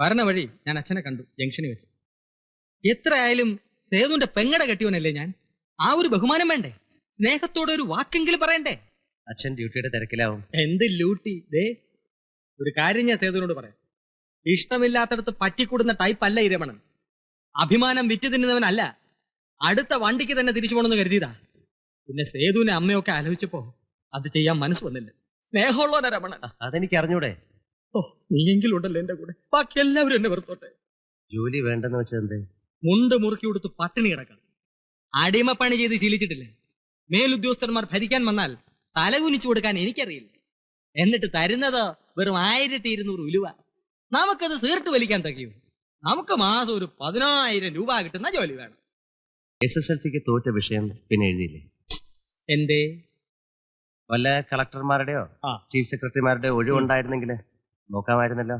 വരണ വഴി ഞാൻ അച്ഛനെ കണ്ടു ജംഗ്ഷനിൽ വെച്ച്. എത്ര ആയാലും സേതുവിന്റെ പെങ്ങട കെട്ടിയവനല്ലേ ഞാൻ? ആ ഒരു ബഹുമാനം വേണ്ടേ? സ്നേഹത്തോടെ ഒരു വാക്കെങ്കിലും പറയണ്ടേ? അച്ഛൻ ഡ്യൂട്ടിയുടെ തിരക്കിലാവും. എന്ത് ലൂട്ടി ദേ ഒരു കാര്യം ഞാൻ സേതുവിനോട് പറയാം. ഇഷ്ടമില്ലാത്തടത്ത് പറ്റിക്കൂടുന്ന ടൈപ്പ് അല്ല ഈ രമണൻ അഭിമാനം വിറ്റ് തിന്നുന്നവനല്ല. അടുത്ത വണ്ടിക്ക് തന്നെ തിരിച്ചു പോകണമെന്ന് കരുതിയതാ. പിന്നെ സേതുവിനെ അമ്മയൊക്കെ ആലോചിച്ചപ്പോ അത് ചെയ്യാൻ മനസ്സ് വന്നില്ല. സ്നേഹമുള്ളവനാ രമണൻ. അ- അതെനിക്ക് അറിഞ്ഞൂടെ ഓ നീയെങ്കിലും ഉണ്ടല്ലോ എന്റെ കൂടെ. ബാക്കി എല്ലാവരും എന്നെ വെറുത്തോട്ടെ. ജോലി വേണ്ടെന്ന് വെച്ചത് എന്തേ? മുണ്ട് മുറുക്കി കൊടുത്ത് പട്ടിണി കിടക്കണം. അടിമപ്പണി ചെയ്ത് ശീലിച്ചിട്ടില്ലേ? മേലുദ്യോഗസ്ഥന്മാർ ഭരിക്കാൻ വന്നാൽ തലകുനിച്ചു കൊടുക്കാൻ എനിക്കറിയില്ല? എന്നിട്ട് തരുന്നത് വെറും ആയിരത്തി ഇരുന്നൂറ് ഉലുവ. നമുക്കത് സീർട്ട് വലിക്കാൻ തകയും? നമുക്ക് മാസം ഒരു പതിനായിരം രൂപ കിട്ടുന്ന ജോലി വേണം. എസ് എസ് എൽ സിക്ക് തോറ്റ വിഷയം പിന്നെ എഴുതിയില്ലേ? എന്തേ? വല്ല കളക്ടർമാരുടെയോ. ചീഫ് സെക്രട്ടറിമാരുടെയോ ഒഴിവുണ്ടായിരുന്നെങ്കിൽ നോക്കാമായിരുന്നല്ലോ.